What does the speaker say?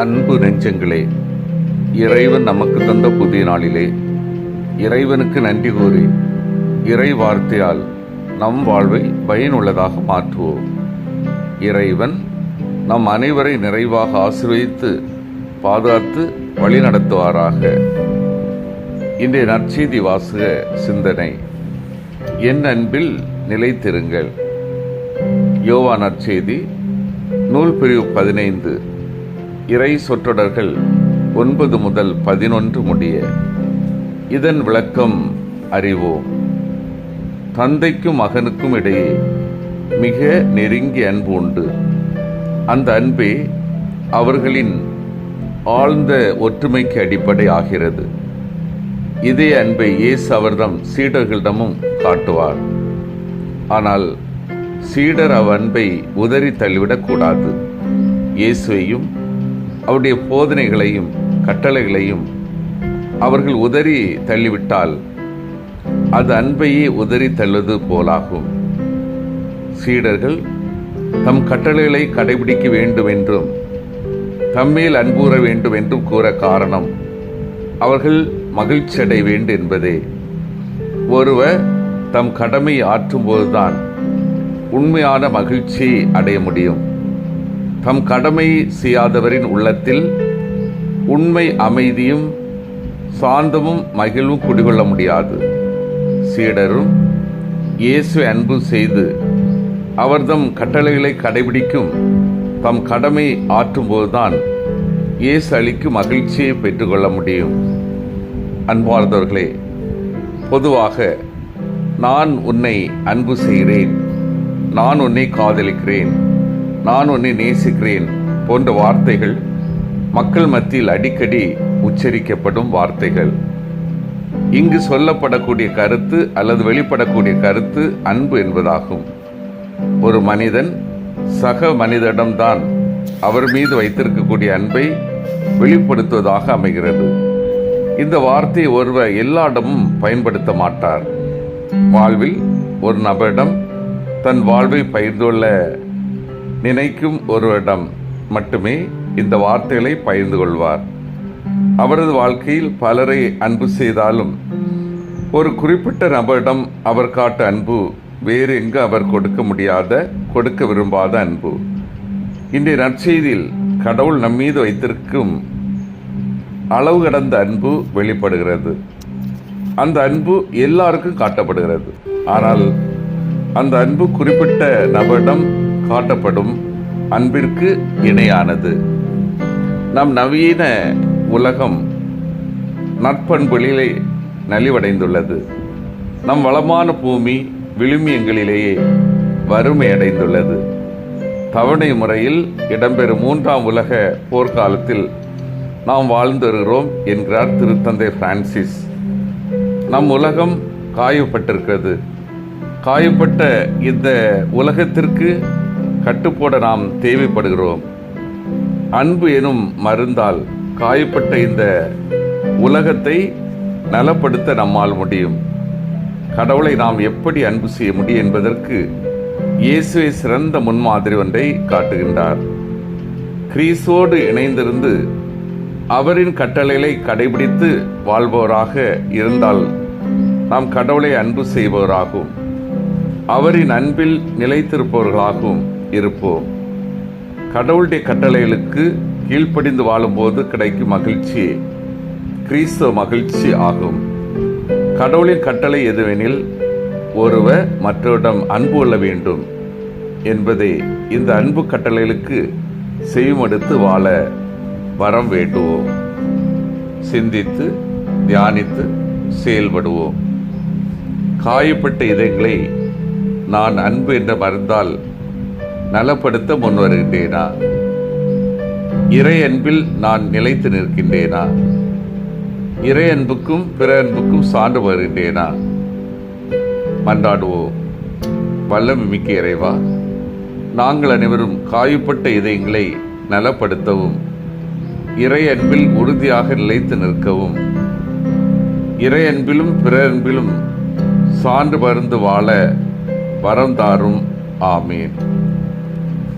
அன்பு நெஞ்சங்களே இறைவன் நமக்கு தந்த புதிய நாளிலே இறைவனுக்கு நன்றி கூறி இறை வார்த்தையால் நம் வாழ்வை பயனுள்ளதாக மாற்றுவோம். இறைவன் நம் அனைவரை நிறைவாக ஆசிர்வதித்து பாதுகாத்து வழிநடத்துவாராக. இன்றைய நற்செய்தி வாசக சிந்தனை என் அன்பில் நிலைத்திருங்கள். யோவா நற்செய்தி நூல் பிரிவு பதினைந்து இறை சொற்றொடர்கள் ஒன்பது முதல் பதினொன்று முடிய. இதன் விளக்கம் அறிவோம். தந்தைக்கும் மகனுக்கும் இடையே மிக நெருங்கிய அன்பு உண்டு. அந்த அன்பே அவர்களின் ஆழ்ந்த ஒற்றுமைக்கு அடிப்படை ஆகிறது. இதே அன்பை இயேசு அவர்தம் சீடர்களிடமும் காட்டுவார். ஆனால் சீடர் அவ் அன்பை உதறி தள்ளிவிடக்கூடாது இயேசுவையும் அவருடைய போதனைகளையும் கட்டளைகளையும் அவர்கள் உதறி தள்ளிவிட்டால் அது அன்பையே உதறி தள்ளுவது போலாகும். சீடர்கள் தம் கட்டளைகளை கடைபிடிக்க வேண்டும் என்றும் தம்மேல் அன்பூற வேண்டும் என்றும் கூற காரணம் அவர்கள் மகிழ்ச்சி அடைய வேண்டும் என்பதே. ஒருவர் தம் கடமை ஆற்றும் போதுதான் உண்மையான மகிழ்ச்சியை அடைய முடியும். தம் கடமை செய்யாதவரின் உள்ளத்தில் உண்மை அமைதியும் சாந்தமும் மகிழ்வும் குடிகொள்ள முடியாது. சீடரும் இயேசு அன்பு செய்து அவர்தம் கட்டளைகளை கடைபிடிக்கும் தம் கடமை ஆற்றும்போதுதான் இயேசு அளிக்கும் மகிழ்ச்சியை பெற்றுக்கொள்ள முடியும். அன்பார்ந்தவர்களே பொதுவாக நான் உன்னை அன்பு செய்கிறேன் நான் உன்னை காதலிக்கிறேன். நான் உன்னை நேசிக்கிறேன் போன்ற வார்த்தைகள் மக்கள் மத்தியில் அடிக்கடி உச்சரிக்கப்படும் வார்த்தைகள். இங்கு சொல்லப்படக்கூடிய கருத்து அல்லது வெளிப்படக்கூடிய கருத்து அன்பு என்பதாகும். ஒரு மனிதன் சக மனிதனிடம்தான் அவர் மீது வைத்திருக்கக்கூடிய அன்பை வெளிப்படுத்துவதாக அமைகிறது. இந்த வார்த்தையை ஒருவர் எல்லா இடமும் பயன்படுத்த மாட்டார். வாழ்வில் ஒரு நபரிடம் தன் வாழ்வை பகிர்ந்துள்ள நினைக்கும் ஒருவரிடம் மட்டுமே இந்த வார்த்தைகளை பகிர்ந்து கொள்வார். அவரது வாழ்க்கையில் பலரை அன்பு செய்தாலும் ஒரு குறிப்பிட்ட நபரிடம் அவர் காட்ட அன்பு வேறு எங்கு அவர் கொடுக்க முடியாத கொடுக்க விரும்பாத அன்பு. இன்றைய நற்செய்தியில் கடவுள் நம்மீது வைத்திருக்கும் அளவு கடந்த அன்பு வெளிப்படுகிறது. அந்த அன்பு எல்லாருக்கும் காட்டப்படுகிறது. ஆனால் அந்த அன்பு குறிப்பிட்ட நபரிடம் காட்டப்படும் அன்பிற்கு இணையானது. நம் நவீன உலகம் நட்பண்புகளிலே நலிவடைந்துள்ளது. நம் வளமான பூமி விழுமியங்களிலேயே வறுமை அடைந்துள்ளது தவணை முறையில் இடம்பெறும் மூன்றாம் உலக போர்க்காலத்தில் நாம் வாழ்ந்து வருகிறோம் என்கிறார் திருத்தந்தை பிரான்சிஸ். நம் உலகம் காயப்பட்டிருக்கிறது. காயப்பட்ட இந்த உலகத்திற்கு கட்டுப்போட நாம் தேவைப்படுகிறோம். அன்பு எனும் மருந்தால் காயப்பட்ட இந்த உலகத்தை நலப்படுத்த நம்மால் முடியும். கடவுளை நாம் எப்படி அன்பு செய்ய முடியும் என்பதற்கு இயேசுவை சிறந்த முன்மாதிரி ஒன்றை காட்டுகின்றார். கிரீஸோடு இணைந்திருந்து அவரின் கட்டளைகளை கடைபிடித்து வாழ்பவராக இருந்தால் நாம் கடவுளை அன்பு செய்பவராகும். அவரின் அன்பில் நிலைத்திருப்பவர்களாகும். இருப்போம். கடவுளுடைய கட்டளைகளுக்கு கீழ்ப்படிந்து வாழும்போது கிடைக்கும் மகிழ்ச்சி கிறிஸ்தவ மகிழ்ச்சி ஆகும். கடவுளின் கட்டளை எதுவெனில் ஒருவர் மற்றவரிடம் அன்பு கொள்ள வேண்டும் என்பதே. இந்த அன்பு கட்டளைகளுக்கு செய்யுமடுத்து வாழ வரம் வேண்டுவோம். சிந்தித்து தியானித்து செயல்படுவோம். காயப்பட்ட இதயங்களை நான் அன்பு என்ற மருந்தால் நலப்படுத்த முன்வருகின்றேனா? இறை அன்பில் நான் நிலைத்து நிற்கின்றேனா? இறை அன்புக்கும் பிற அன்புக்கும் சான்று வருகின்றேனா? மன்றாடுவோம் வல்லம் மிக்க இறைவா நாங்கள் அனைவரும் காயப்பட்ட இதயங்களை நலப்படுத்தவும் இறை அன்பில் உறுதியாக நிலைத்து நிற்கவும் இறை அன்பிலும் பிற அன்பிலும் சான்று பருந்து வாழ வரம் தாரும். ஆமீன்.